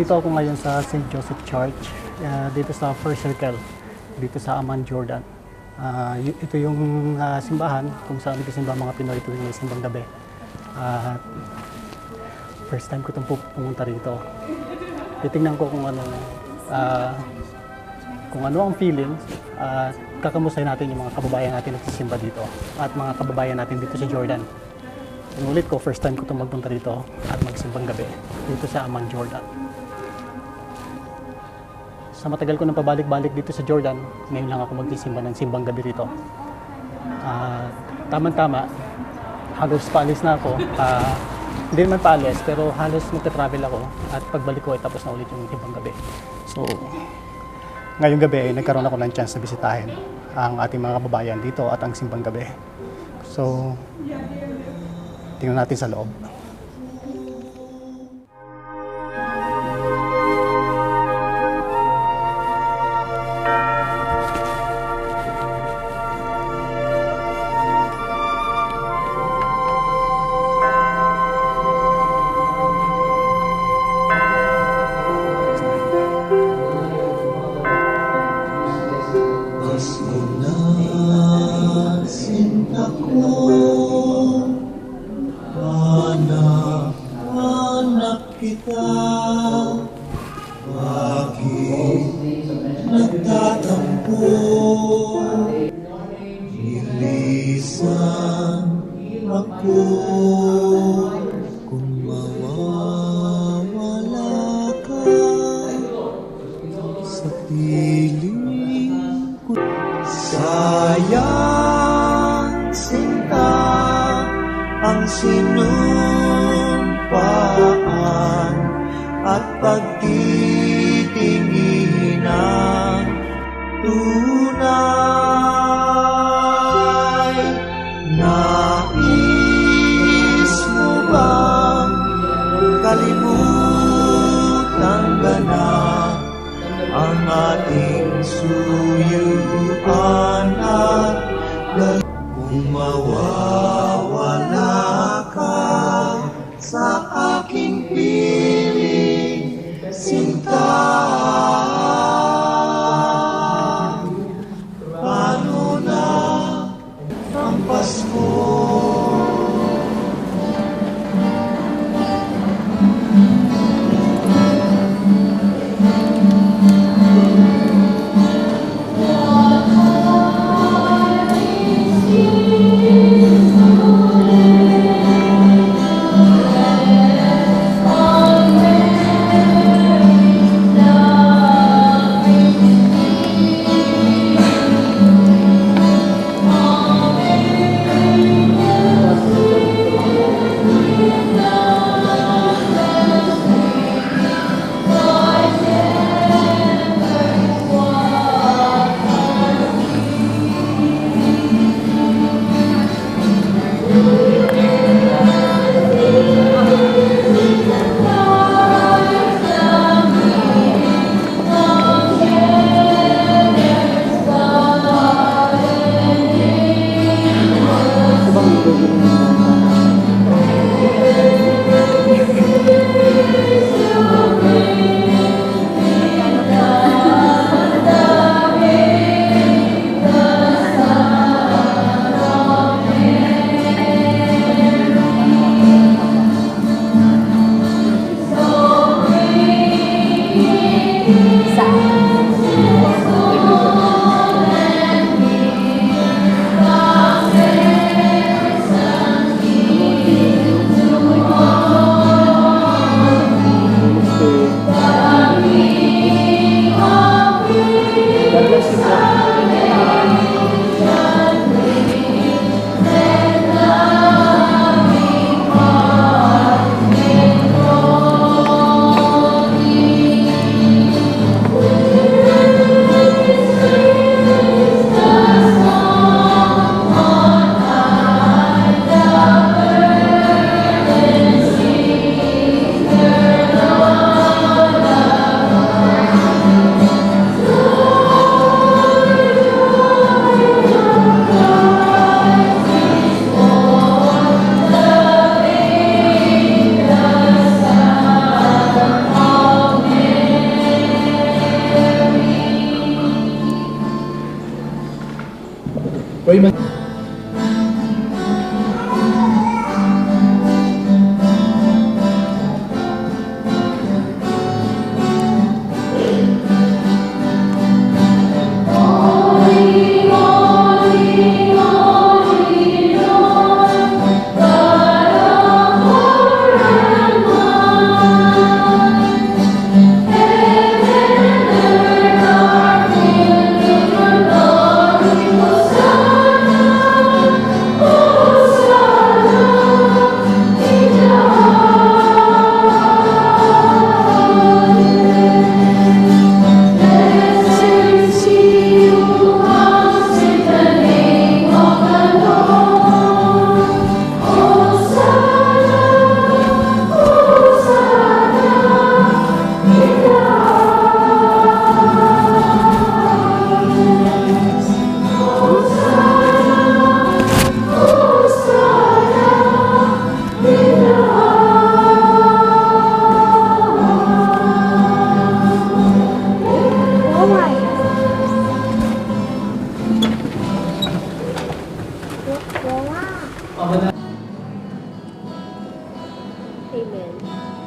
Nandito ako ngayon sa St. Joseph Church, ah, dito sa First Circle, dito sa Amman, Jordan. Y- ito yung ah, simbahan kung saan nagsisimba mga Pinoy tuwing may simbang gabi. Ah, first time ko itong pu- pumunta rito. Titingnan ko kung ano, ah, kung ano ang feeling at kakamustahin natin yung mga kababayan natin nagsisimba dito at mga kababayan natin dito sa Jordan. Inulit ko, first time ko itong magpunta dito at magsimbang gabi dito sa Amman, Jordan. Sa matagal ko nang pabalik-balik dito sa Jordan, ngayon lang ako magsisimba ng simbang gabi rito. Ah, tama-tama, halos paalis na ako. Ah, hindi naman paalis, pero halos magta-travel ako at pagbalik ko ay tapos na ulit yung simbang gabi. So, ngayong gabi ay nagkaroon ako ng chance na bisitahin ang ating mga kababayan dito at ang simbang gabi. So, tingnan natin sa loob. Ilisan ako ating Amen.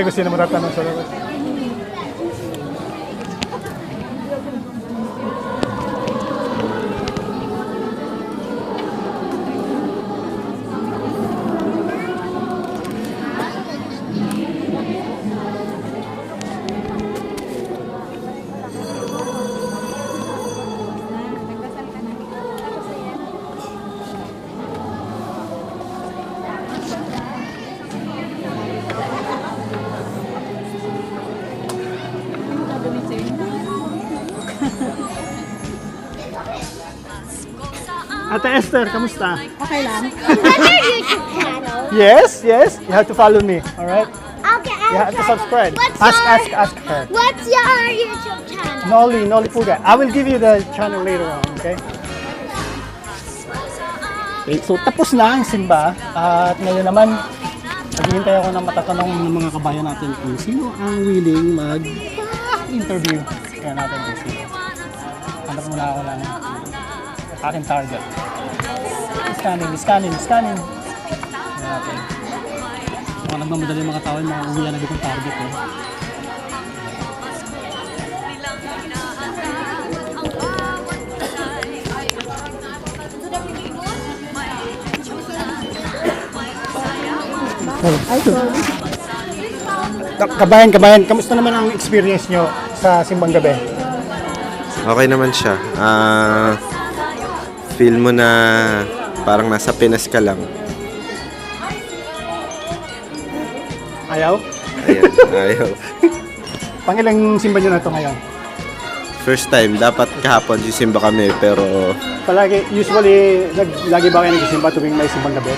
Ngayon natin kung sino matatanong sa Ate Esther, kamusta? Okay lang. Yes, yes. You have to follow me. All right. Okay, You have to subscribe. What's Ask, your, ask, ask her. What's your YouTube channel? Nolly, Nolly Puga. I will give you the channel later on, okay? Okay, so tapos na ang simba. At ngayon naman, naghihintay ako ng matatanong ng mga kabayan natin kung sino ang willing mag-interview. Kaya natin kung sino. Hanap muna ako ng aking target. Scanning, scanning, scanning. Natin. Mga nagmamadali yung mga tao, yung mga uwian na ditong target eh. Ka- Kabayan, kabayan, kamusta naman ang experience nyo sa Simbang Gabi? Okay naman siya. Ah, feel mo na parang nasa Pinas ka lang. Ayaw? Ayan, ayaw. Pangilang simba nyo na ito ngayon? First time, dapat kahapon sisimba kami pero Palagi, usually, nag, lagi ba kayo nagsisimba tuwing may Simbang Gabi?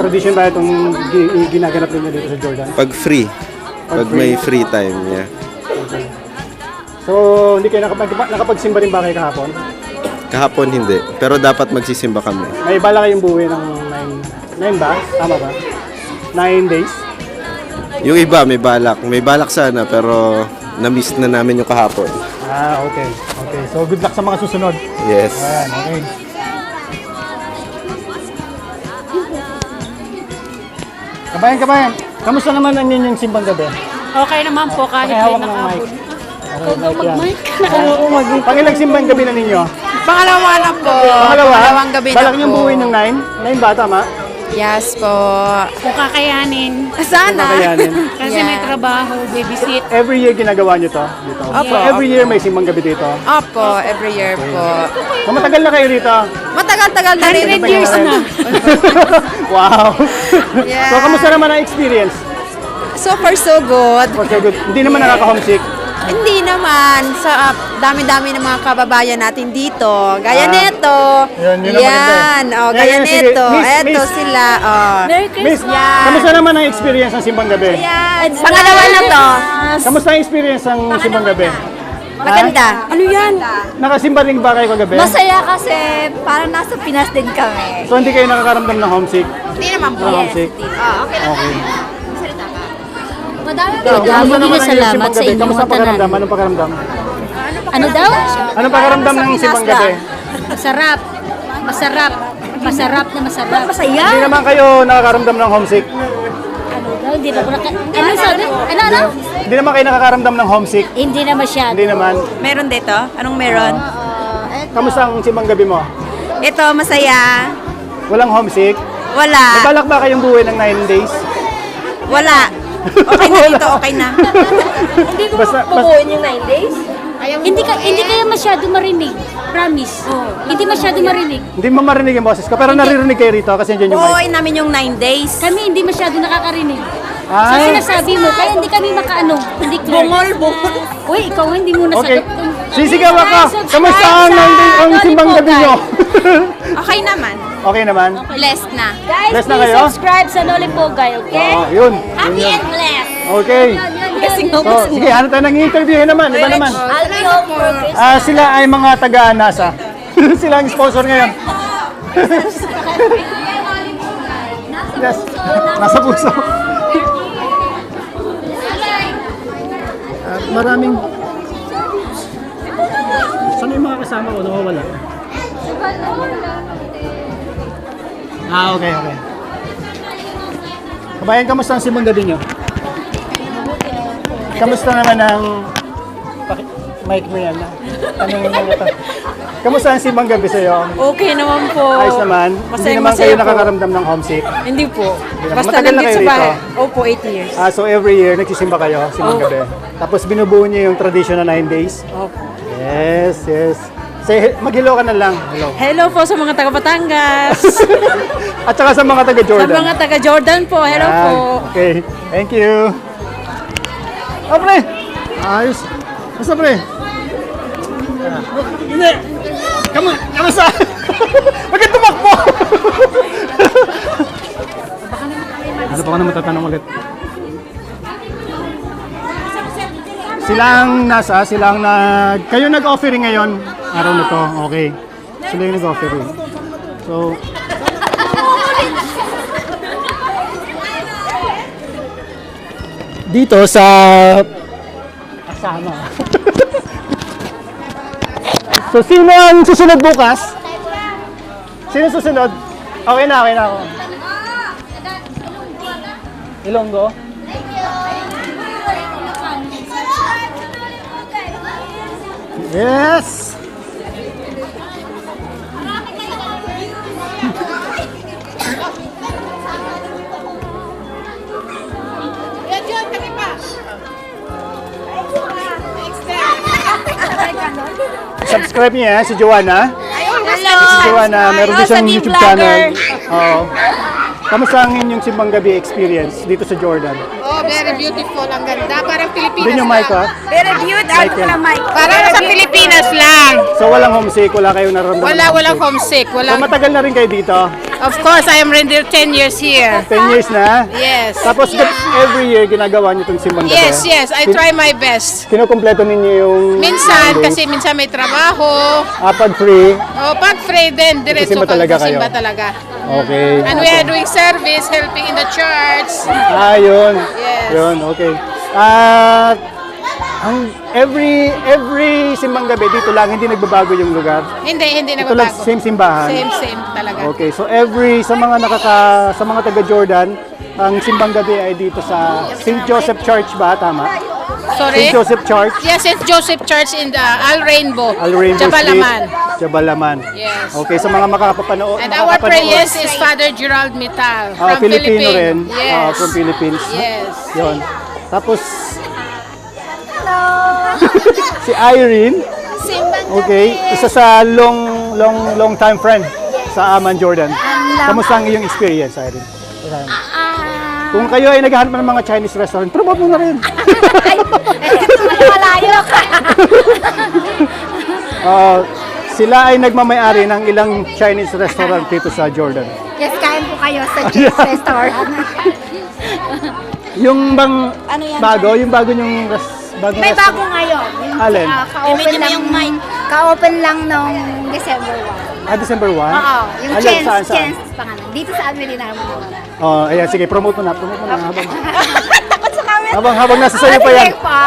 Tradition ba itong gi- ginaganap ninyo dito sa Jordan? pag free, pag may free time, yeah. So, hindi kayo nakapag, nakapagsimba rin ba kayo kahapon? Kahapon hindi, pero dapat magsisimba kami. May bala kayong buwi ng 9, 9 ba? Tama ba? 9 days? Yung iba may balak, may balak sana pero na-miss na namin yung kahapon. Ah, okay. Okay. So, good luck sa mga susunod. Yes. Ayan, okay. Kabayan, kabayan. Kamusta naman ang inyong simbang gabi? Okay naman po kahit Okay, may hawak ng mic. nakabon. Okay, mic yan. Pangilang simbang gabi na ninyo? Pangalawa na po. Pangalawa? Pangalawang gabi na Balak po. niyong buuwi ng 9? 9 ba, tama? Yes po. Kung kakayanin. Sana. Kakayanin. Kasi Yeah. may trabaho, babysit. Every year ginagawa niyo to? Dito? Opo. So, every year may simbang gabi dito? Opo, every year po. So, matagal na kayo dito? Matagal-tagal na rin. 100 years na. wow! Yeah. So, kamusta naman ang experience? So far, so good. For so good. Hindi naman nakaka-homesick? Hindi naman. Sa dami-dami ng mga kababayan natin dito. Gaya Ah. neto. Yun, yun maganda. Yan. Oh, Yan, gaya yan, neto. Miss, Eto miss. sila. Oh. Merry Miss, Christmas! kamusta naman ang experience ng simbang gabi? Yan. Pangalawa na to. Kamusta ang experience ng simbang gabi? Maganda. Ano yan? Nakasimba rin ba kayo kagabi? Masaya kasi parang nasa Pinas din kami. So hindi kayo nakakaramdam ng homesick? Hindi naman po. Ng homesick? Oh, okay lang. Okay. Madami Ikaw, kamusta Madami naman ang simbang sa gabi? Kamusta ang tanan. pakiramdam? Anong pakiramdam? Ano daw? Anong pakiramdam ng simbang gabi? Masarap. Masarap. Masarap na masarap. Masaya. Hindi naman kayo nakakaramdam ng homesick? Ano daw? Hindi na ko naka... Ano sabi? Ano, ano? Hindi naman kayo nakakaramdam ng homesick? Hindi na masyado. Hindi naman. Meron dito? Anong meron? Kamusta ang simbang gabi mo? Ito, masaya. Walang homesick? Wala. May balak ba kayong buwi ng 9 days? Wala. Okay na dito, okay na. Hindi ko Basta, yung 9 days? Hindi ka hindi kayo masyado marinig. Promise. Hindi masyado marinig. hindi mo marinig yung boses ko, pero naririnig kayo rito kasi andyan yung mic. Buuin namin yung 9 days. Kami hindi masyado nakakarinig. So Ay, sinasabi mo, kaya hindi kami makaano. Hindi clear. Bungol, bungol. Uy, ikaw hindi mo okay. nasagot. Sisigaw ako. Subscribe Kamusta ang, sa ang, ang Loli simbang gabi nyo? Okay naman. okay naman? Blessed na. Guys, Bless na please kayo? subscribe sa Loli Pogay, okay? Oo, yun. yun Happy yun. and blessed. Okay. Kasing So, sige, ano tayo nang interview naman, iba naman. I'll be home for Christmas. Ah, sila ay mga taga-NASA. sila ang sponsor ngayon. yes. Nasa puso. At maraming... Saan yung mga kasama ko? Nawawala. Ah, okay, okay. Kabayan, kamusta ang simang gabi nyo? Kamusta naman ang... Paki- Mic mo yan. Tanungin mo ito. Kamusta ang simang gabi sa'yo? Okay naman po. Ayos naman. Hindi Masayang naman masaya kayo po. nakakaramdam ng homesick. Hindi po. naman. Basta Matagal na nandito kayo sa rito? bahay. Opo, 8 years. Ah, so every year, nagsisimba kayo, simang gabi. Tapos binubuo niyo yung tradition na 9 days. Opo. Yes, yes. Say, mag-hello ka na lang. Hello. Hello po sa mga taga Batangas. At saka sa mga sa taga-Jordan. mga taga Jordan po. Hello po. Okay, thank you. Oh, pre! Ayos. Basta, pre? Ah, Hindi. Kamu, kamusta? Huwag kang tumakbo! ano pa ka naman tatanong ulit? Silang nasa, silang nag... Kayo nag-offering ngayon, araw na to, okay. Sila yung nag-offering. So, dito sa kasama. so sino ang susunod bukas? Sino susunod? Okay na, okay na ako. Ilonggo? Yes! Subscribe niyo yan, si Joanna. Si Joanna, meron din siyang YouTube channel. Oo. Kamusta ang inyong simbang gabi experience dito sa Jordan? Oh, very beautiful. Ang ganda. Parang Pilipinas Doon yung mic ha? Very cute. Ano ko na mic? Parang sa Pilipinas lang. So walang homesick, wala kayong nararamdaman Wala, ng walang homesick. homesick. So Walang... matagal na rin kayo dito? Of course, I am reindeer 10 years here. 10 years na? Yes. Tapos every year ginagawa niyo itong simbang gabi? Yes, yes. I try my best. Kinukumpleto ninyo yung... Minsan, nine days? kasi minsan may trabaho. Ah, pag free? Oh, pag free din, diretso Nagsisimba talaga kayo? Simba talaga. Okay. And we are doing service, helping in the church. Ah, yun. Yes. Yun, okay. At ang every every simbang gabi dito lang hindi nagbabago yung lugar. Hindi, hindi Ito lang nagbabago. same simbahan. Same, same talaga. Okay, so every sa mga nakaka sa mga taga Jordan, ang simbang gabi ay dito sa St. Joseph Church ba tama? Sorry? St. Joseph Church, Yes, St. Joseph Church in the Al Rainbow. Al Rainbow Jabalaman. Street, Jabalaman. Yes. Okay, sa mga makakapanood. And our prayers is Father Gerald Mital Ah, from Filipino rin. Philippines. Ah, Yes. from Philippines. Yes. Yun. Tapos si Irene. Okay, isa sa long long long time friend sa Aman Jordan. Kamusta ang iyong experience, Irene? Kung kayo ay naghahanap ng mga Chinese restaurant, promote mo na rin. Malayo ka. Ah, sila ay nagmamayari ng ilang Chinese restaurant dito sa Jordan. Yes, kain po kayo sa James Restaurant. Yung bang Ano yan, bago, yung bago yung res, bago May bago ngayon. Yung, Alin? ah, ka-open lang, ka-open lang nung December 1. Ah, December 1? Oo, yung Alin, Chance, saan, saan? Chance pangalan. Dito sa Almerina mo. Oh, ayan, sige, promote mo na, promote mo na habang Takot sa camera. habang habang nasa sayo pa yan. Sige pa.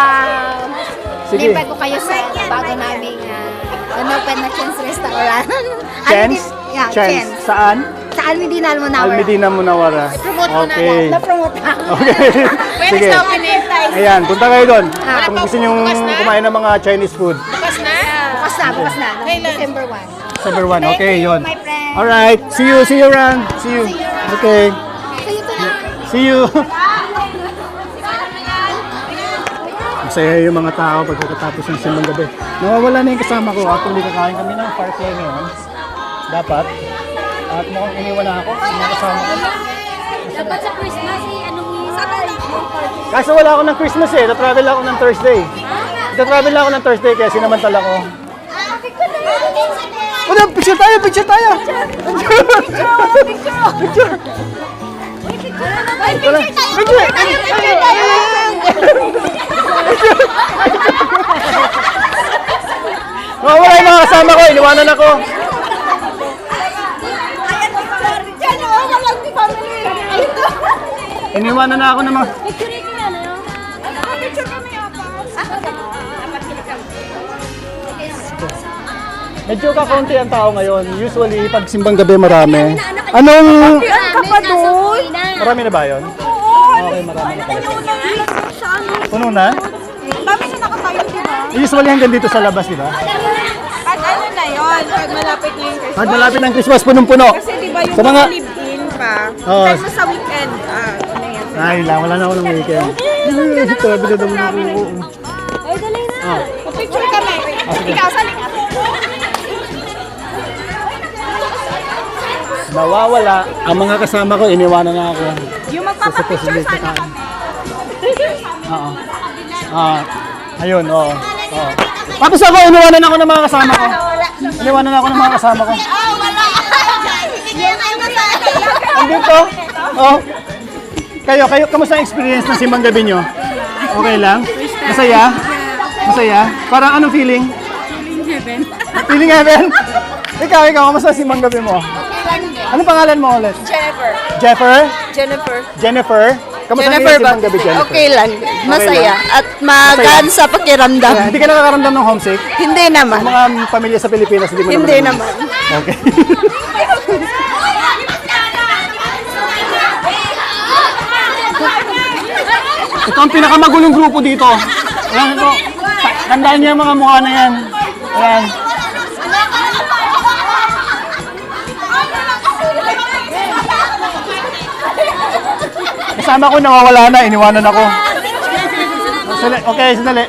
Sige. Lipat ko kayo sa bago naming uh, open na Chance Restaurant. Chance? Almedi- Yeah, Chance. Chance. Saan? Sa Almedina Almonawar. Almedina Munawara. Promote mo na. Okay. Na-promote na. Okay. When is Sige. the opening? Ayan, punta kayo doon. Ah. Kung gusto nyo Bukas na? kumain ng mga Chinese food. Bukas na? Bukas na, bukas na. no? Kailan? December 1. December 1. Okay, you, yun. my friend. Alright. See you, see you around. See you. Okay. So, ito na. See you. Masaya yung mga tao pagkatapos ng simbang gabi. Nawawala na yung kasama ko. Actually, kakain kami ng parklay ngayon. Dapat. At mukhang iniwan na ako. Yung mga kasama ko. Dapat sa Christmas, eh, anong Kaso wala ako ng Christmas eh. Tatravel ako ng Thursday. Tatravel ako ng Thursday kaya sinamantala ko. Wala, picture tayo, picture tayo. Picture. Picture. Wala. Picture. Oh, wala yung mga kasama ko. Iniwanan ako. Iniwanan na ako ng mga... Medyo kakaunti ang tao ngayon. Usually, pag simbang gabi marami. Anong... ka pa doon? Marami na ba yun? Okay, marami na pala. Puno na? Dami siya nakatayo, di ba? Usually hanggang dito sa labas, di ba? At ano na yon pag malapit na yung Christmas. Pag malapit ng Christmas, punong-puno. Kasi di ba yung Sa mga... live-in pa, Oo. kasi sa weekend, ano. Ay, lang, wala na ako ng weekend. Grabe na naman ako. Ay, dali na. Picture kami. Ikaw, sali ka. Nawawala. Ang mga kasama ko, iniwanan na ako. Yung magpapapicture sana ka. kami. Oo. Ah, ayun, oo. Oo. Tapos ako, iniwanan ako ng mga kasama ko. Iniwanan ako ng mga kasama ko. Andito. Oh. Kayo, kayo, kamusta ang experience ng simbang gabi nyo? Okay lang? Masaya? Masaya? Parang anong feeling? Feeling heaven. Feeling heaven? ikaw, ikaw, kamusta ang simbang gabi mo? Ano pangalan mo ulit? Jennifer. Jeffer? Jennifer. Jennifer? Kamusta ang Jennifer iyong simbang gabi, Jennifer? Okay lang. Masaya. At magaan sa pakiramdam. Hindi ka nakakaramdam ng homesick? Hindi naman. Mga pamilya sa Pilipinas, hindi mo Hindi naman. naman. Okay. Ito ang pinakamagulong grupo dito. Ayan. Ta- Tandaan niyo yung mga mukha na yan. Ayan. Kasama ko nawawala na, iniwanan ako. Sandali, okay, sandali.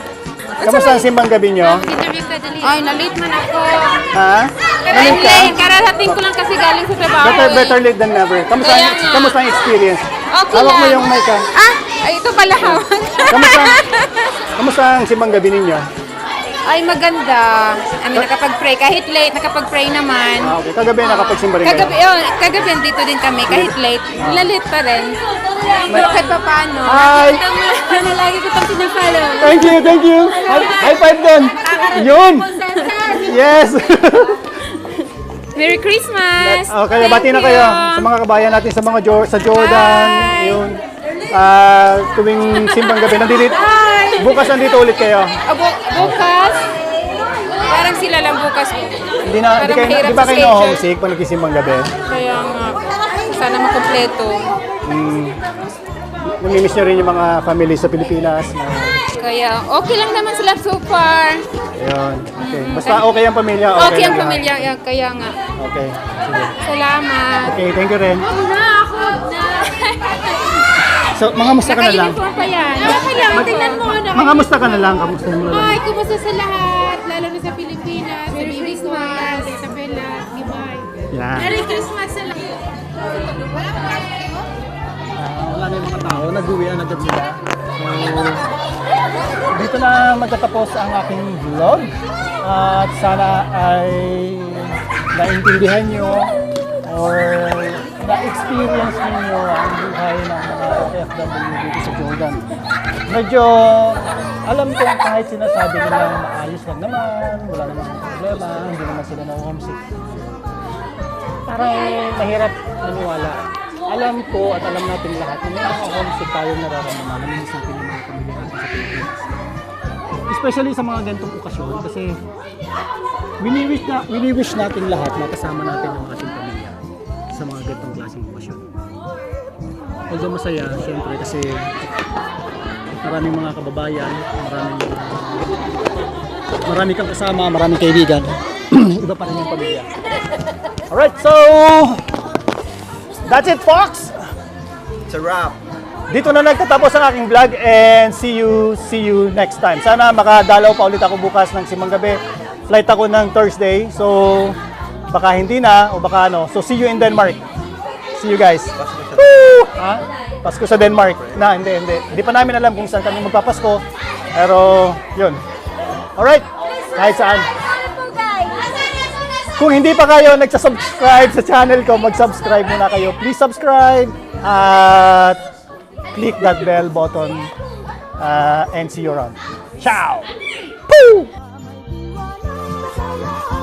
Kamusta ang simbang gabi niyo? Ay, na-late man ako. Ha? Galing ka? Kararating ko lang kasi galing sa trabaho. Better, eh. better late than never. Kamusta, ang, kamusta ang experience? Okay Hawak mo lang. yung mic ha. Ah, ay, ito pala hawak. Kamusta, kamusta ang simbang gabi ninyo? ay, maganda. Ano, nakapag-pray. Kahit late, nakapag-pray naman. Ah, okay. Kagabi nakapagsimba rin Kagabi, kayo. yun, kagabi dito din kami. Kahit late, lalit pa rin. Pero kahit pa paano. Hi! Ano, lagi ko itong pinafollow. Thank you, thank you. High, high five din. Yun. Yes. Merry Christmas! okay, Thank bati na you. kayo sa mga kabayan natin sa mga Jo- sa Jordan. Hi. Yun. Ah, tuwing simbang gabi nandito. Hi! Bukas nandito ulit kayo. Bu- bukas? Parang sila lang bukas. Hindi na hindi Parang kayo mahirap di ba sa kayo schedule. homesick pag nagsimbang gabi? Kaya nga, sana makompleto. Namimiss niyo rin yung mga family sa Pilipinas. Na, Kaya okay lang naman sila so far. Ayun. Okay. Basta okay ang pamilya. Okay, Okay, ang lahat. pamilya, yeah, kaya nga. Okay. Sige. Salamat. Okay, thank you rin. Na, ako na. So, mga musta ka na lang? Naka-uniform pa yan. Tingnan mo. Mga musta ka na lang? Kamusta mo na lang? Ay, kumusta sa lahat? Lalo na sa Pilipinas. Merry Christmas. Isabella, Gibay. Yan. Merry Christmas sa lahat. Ah, wala na yung mga tao. Nag-uwi na agad sila. So, dito na magtatapos ang aking vlog. At sana ay naintindihan nyo or na-experience ninyo ang buhay ng mga OFW dito sa Jordan. Medyo alam ko kahit sinasabi nila maayos lang naman, wala namang problema, hindi naman sila na homesick. Parang mahirap naniwala. Alam ko at alam natin lahat na mga homesick tayong nararamdaman. Naminis natin yung mga pamilya natin sa Pilipinas. Especially sa mga ganitong okasyon kasi wini-wish, na, wini-wish natin lahat na kasama natin ang ating pamilya sa mga ganitong klaseng okasyon. Although masaya, syempre, kasi maraming mga kababayan, maraming mga marami kang kasama, maraming kaibigan. Iba pa rin yung pamilya. Alright, so that's it, Fox. It's a wrap. Dito na nagtatapos ang aking vlog and see you, see you next time. Sana makadalaw pa ulit ako bukas ng simang gabi. Flight ako ng Thursday, so baka hindi na o baka ano. So see you in Denmark. See you guys. Woo! Ha? Pasko sa Denmark. Na, hindi, hindi. Hindi pa namin alam kung saan kami magpapasko. Pero, yun. Alright. Kahit saan. Kung hindi pa kayo nagsasubscribe sa channel ko, mag-subscribe muna kayo. Please subscribe at click that bell button uh, and see you around. Ciao! Poo! la